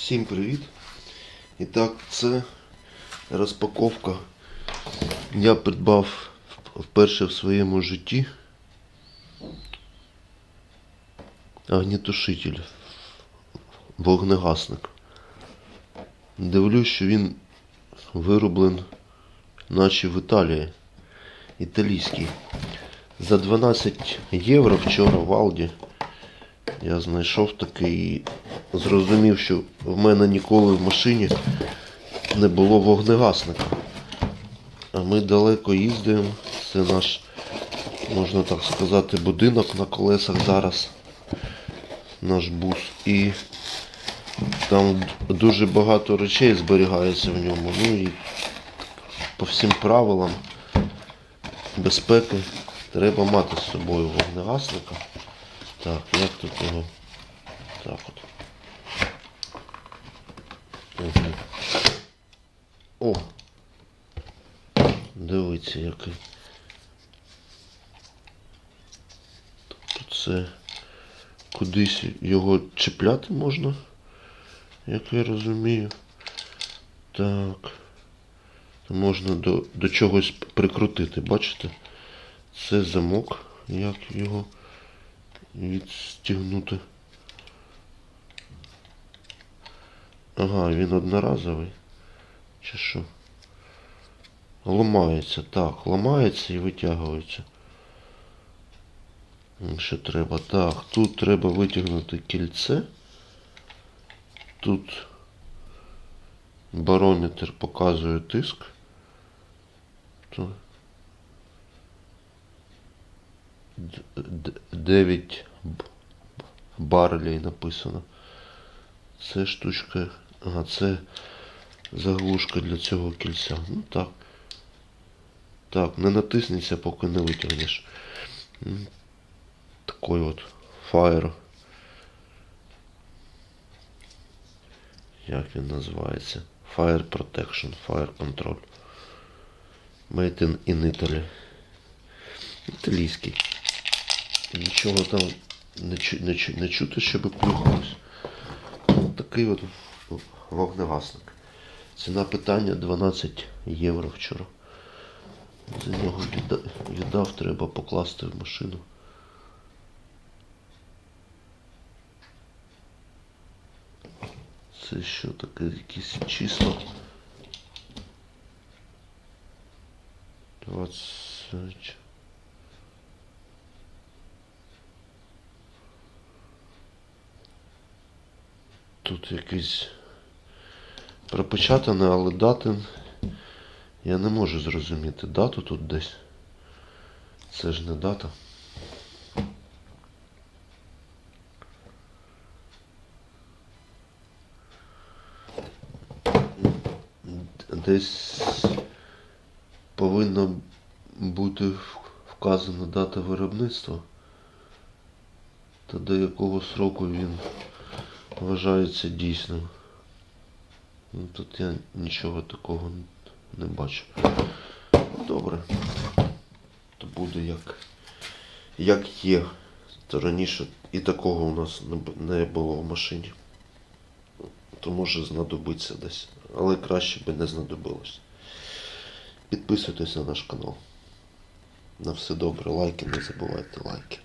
Всім привіт! І так, це розпаковка. Я придбав вперше в своєму житті огнетушитель, вогнегасник. Дивлюсь, що він вироблен наче в Італії. Італійський. За 12 євро вчора в Алді я знайшов такий і зрозумів, що в мене ніколи в машині не було вогнегасника. А ми далеко їздимо. Це наш, можна так сказати, будинок на колесах зараз. Наш бус. І там дуже багато речей зберігається в ньому. Ну і по всім правилам безпеки треба мати з собою вогнегасника. Так, як тут його? Так от. Угу. О! Дивіться, який. Тобто це кудись його чіпляти можна, як я розумію. Так. Можна до, до чогось прикрутити, бачите? Це замок, як його відстігнути. Ага, він одноразовий. Чи що? Ламається, так, ламається і витягується. Що треба? Так, тут треба витягнути кільце. Тут барометр показує тиск. То 9 барелей написано. Це штучка. Ага, це заглушка для цього кільця. Ну так. Так, не натиснеться, поки не витягнеш. Такий от фаєр. Як він називається? Fire Protection, Fire Control. Made in Italy. Італійський. Нічого там не, не, не чути, щоб плюхалось. Такий от вогнегасник. Ціна питання 12 євро вчора. За нього відда- віддав, треба покласти в машину. Це що таке, якісь числа? 20. Тут якийсь пропечатане, але дати я не можу зрозуміти. Дату тут десь. Це ж не дата. Десь повинна бути вказана дата виробництва та до якого сроку він вважається дійсним. Ну, Тут я нічого такого не бачу. Добре. То буде як, як є. То раніше і такого у нас не було в машині. То може знадобиться десь. Але краще би не знадобилось. Підписуйтесь на наш канал. На все добре, лайки, не забувайте лайки.